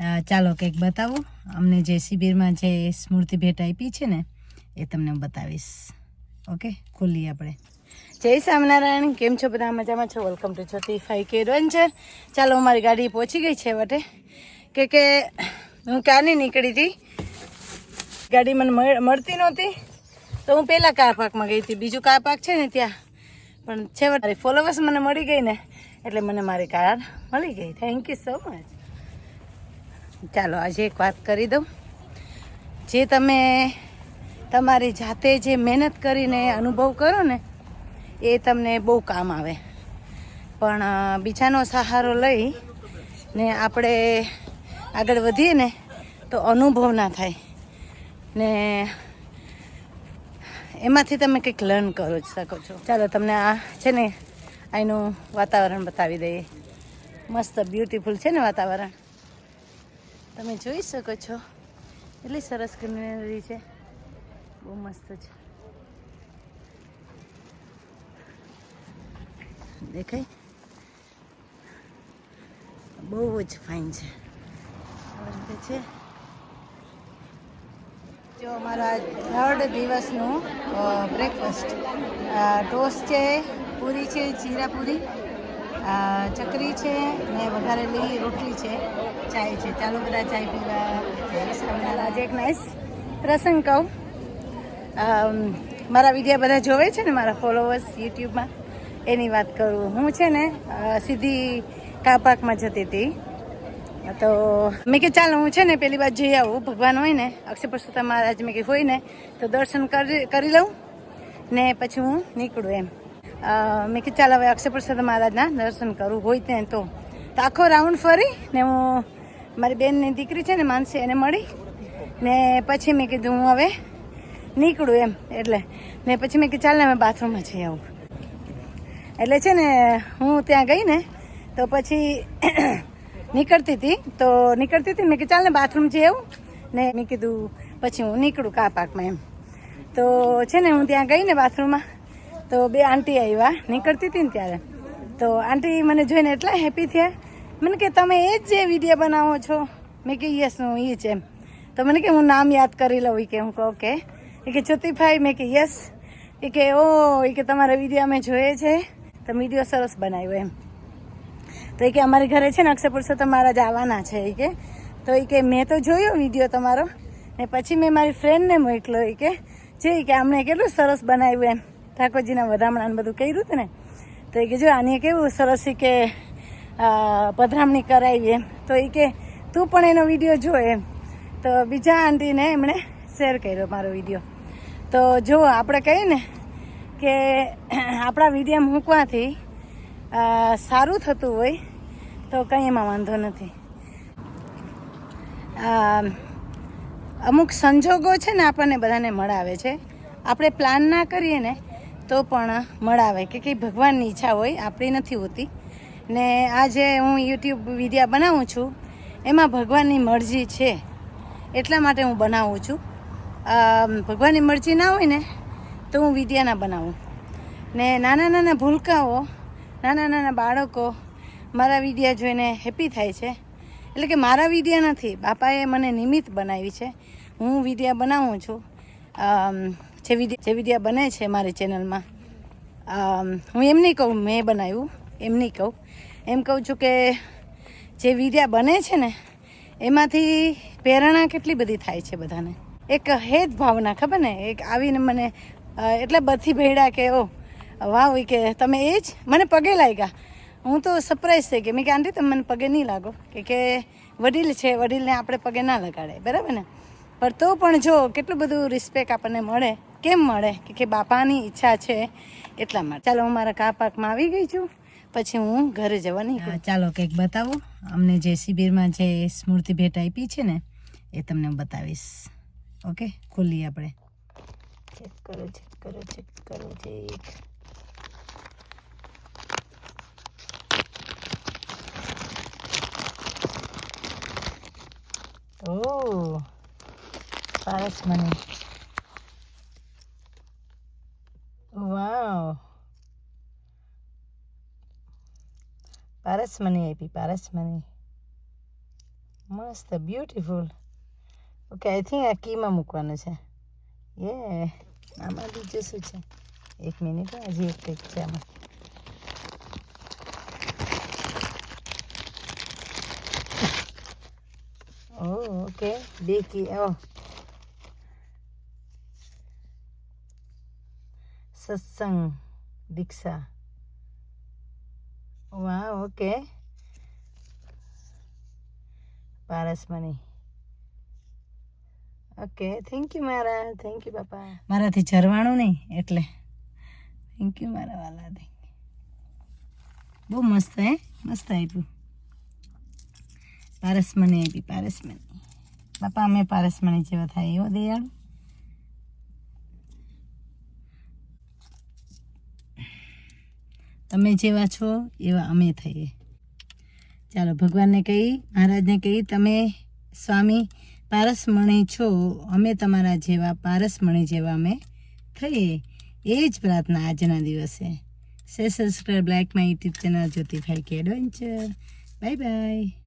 ચાલો કંઈક બતાવો. અમને જે શિબિરમાં જે સ્મૃતિ ભેટ આપી છે ને, એ તમને હું બતાવીશ. ઓકે ખુલ્લી આપણે. જય સ્વામિનારાયણ. કેમ છો બધા? મજામાં છો? વેલકમ ટુ જ્યોતિ ફાઈ કે એડવેન્ચર ચાલો, અમારી ગાડી પહોંચી ગઈ છે વટે. કે કે, હું ક્યારની નીકળી હતી? ગાડી મને મળ- મળતી નહોતી. તો હું પહેલાં કાર પાર્કમાં ગઈ હતી. બીજું કાર પાર્ક છે ને ત્યાં. પણ છેવટે મારી ફોલોવર્સ મને મળી ગઈ ને, એટલે મને મારી કાર મળી ગઈ. થેન્ક યુ સો મચ ચાલો, આજે એક વાત કરી દઉં. જે તમે તમારી જાતે જે મહેનત કરીને અનુભવ કરો ને, એ તમને બહુ કામ આવે. પણ બીજાનો સહારો લઈ ને આપણે આગળ વધીએ ને, તો અનુભવ ના થાય. ને એમાંથી તમે કંઈક લર્ન કરો જ શકો છો. ચાલો, તમને આ છે ને અહીંનું વાતાવરણ બતાવી દઈએ. મસ્ત, બ્યુટીફુલ છે ને વાતાવરણ. તમે જોઈ શકો છો. એટલી સરસ ગ્રીનરી છે. બહુ મસ્ત છે. દેખાય? બહુ જ ફાઇન છે. રીતે છે. જો અમારા થર્ડ દિવસનું બ્રેકફાસ્ટ ટોસ્ટ છે, પૂરી છે, જીરા પૂરી. ચકરી છે ને વઘારેલી રોટલી છે, ચાય છે. ચાલો બધા ચાય પીવા આજે એક નાઇસ પ્રસંગ કહું. મારા વિડીયા બધા જોવે છે ને મારા ફોલોવર્સ યુટ્યુબમાં, એની વાત કરું. હું છે ને સીધી કાપાકમાં જતી હતી. તો મેં કે ચાલ, હું છે ને પેલી બાજુ જઈ આવું. ભગવાન હોય ને, અક્ષય પુરુષોત્તમ મહારાજ મેં કે હોય ને, તો દર્શન કરી લઉં ને પછી હું નીકળું એમ. મેં કે ચાલ હવે અક્ષય મહારાજના દર્શન કરું, હોય ત્યાં તો. આખો રાઉન્ડ ફરી ને હું મારી બેનની દીકરી છે ને, માનસી એને મળી ને પછી મેં કીધું, હું હવે નીકળું એમ, એટલે ને પછી મેં કીધું, ચાલ ને અમે બાથરૂમમાં જઈ આવું. એટલે છે ને, હું ત્યાં ગઈ ને, તો પછી નીકળતી હતી, તો નીકળતી હતી મેં કીધું, ચાલ ને બાથરૂમ જઈ આવું ને મેં કીધું, પછી હું નીકળું કા પાકમાં એમ. તો છે ને, હું ત્યાં ગઈ ને બાથરૂમમાં તો બે આંટી આવ્યા નીકળતી હતી ને ત્યારે. તો આંટી મને જોઈને એટલા હેપી થયા. મને કે, તમે એ જ જે વીડિયો બનાવો છો? મેં કે, યસ, હું એ જ એમ. તો મને કે, હું નામ યાદ કરી લઉં. કે, હું કહું કે એ કે જ્યોતિભાઈ મેં કે, યસ. એ કે, ઓ એ કે, તમારા વીડિયો અમે જોઈએ છે. તો વીડિયો સરસ બનાવ્યો એમ. તો એ કે, અમારી ઘરે છે ને, અક્ષય પુરુષોત્તમ મહારાજ આવવાના છે. એ કે, તો એ કે, મેં તો જોયો વીડિયો તમારો. ને પછી મેં મારી ફ્રેન્ડને મોકલ્યો એ કે, જે કે આમણે કેટલું સરસ બનાવ્યું એમ. ઠાકોરજીના વધામણાને બધું કર્યું હતું ને, તો એ કે જો આને કેવું સરસ કે પધરામણી કરાવી એમ. તો એ કે, તું પણ એનો વીડિયો જો એમ. તો બીજા આંટીને એમણે શેર કર્યો મારો વીડિયો. તો જો આપણે કહીએ ને કે, આપણા વીડિયો મૂકવાથી સારું થતું હોય, તો કંઈ એમાં વાંધો નથી. અમુક સંજોગો છે ને આપણને બધાને મળાવે છે. આપણે પ્લાન ના કરીએ ને તો પણ મળાવે કે કંઈ ભગવાનની ઈચ્છા હોય, આપણી નથી હોતી. ને આ જે હું યુટ્યુબ વિડીયા બનાવું છું, એમાં ભગવાનની મરજી છે, એટલા માટે હું બનાવું છું. ભગવાનની મરજી ના હોય ને, તો હું વિડીયા ના બનાવું. ને નાના નાના ભૂલકાઓ, નાના નાના બાળકો મારા વિડીયા જોઈને હેપી થાય છે. એટલે કે મારા વિડીયા નથી, બાપાએ મને નિમિત્ત બનાવી છે. હું વિડીયા બનાવું છું. જે વિદ્યા જે વિદ્યા બને છે મારી ચેનલમાં હું એમ નહીં કહું મેં બનાવ્યું, એમ નહીં કહું. એમ કહું છું કે જે વિદ્યા બને છે ને, એમાંથી પ્રેરણા કેટલી બધી થાય છે બધાને. એક હેત ભાવના, ખબર ને? એક આવીને મને એટલા બધી ભેડા કે ઓ વાવ કે તમે એ જ મને પગે લાગ્યા. હું તો સરપ્રાઈઝ થઈ ગઈ. મેં કે આંટી તમે મને પગે નહીં લાગો. કે કે, વડીલ છે, વડીલને આપણે પગે ના લગાડે બરાબર ને? પણ તો પણ જો, કેટલું બધું રિસ્પેક્ટ આપણને મળે કેમ મળે? કે કે બાપાની ઈચ્છા છે એટલા માટે. ચાલો હું મારા કા પાકમાં આવી ગઈ છું. પછી હું ઘરે જવાની હા ચાલો કંઈક બતાવો. અમને જે શિબિરમાં જે સ્મૃતિ ભેટ આપી છે ને એ તમને બતાવીશ. ઓકે? ખોલીએ આપણે. ચેક કરો ચેક કરો ચેક કરો ચેક ઓ સરસ મને વાવ પારસમણી આપી પારસમણી મસ્ત બ્યુટીફુલ ઓકે આઈ થિંક આ કીમાં મૂકવાનું છે યે આમાં બીજું શું છે એક મિનિટ હજી એક કંઈક છે આમાં ઓહ ઓકે બે કી ઓ સત્સંગ દીક્ષા વાહ ઓકે પારસમણી ઓકે થેન્ક યુ મારા થેન્ક યુ બાપા મારાથી ઝરવાણું નહીં, એટલે. થેન્ક યુ મારા વાલા બહુ મસ્ત, હે? મસ્ત આપ્યું. પારસમણી આપી, પારસમણી. બાપા, અમે પારસમણી જેવા થાય એવો દયાળુ. તમે જેવા છો, એવા અમે થઈએ. ચાલો, ભગવાનને કહી, મહારાજને કહી, તમે સ્વામી પારસમણી છો, અમે તમારા જેવા પારસમણી જેવા અમે થઈએ. એ જ પ્રાર્થના આજના દિવસે. સે subscribe like my YouTube channel Jyotibhai કે એડવેન્ચર બાય બાય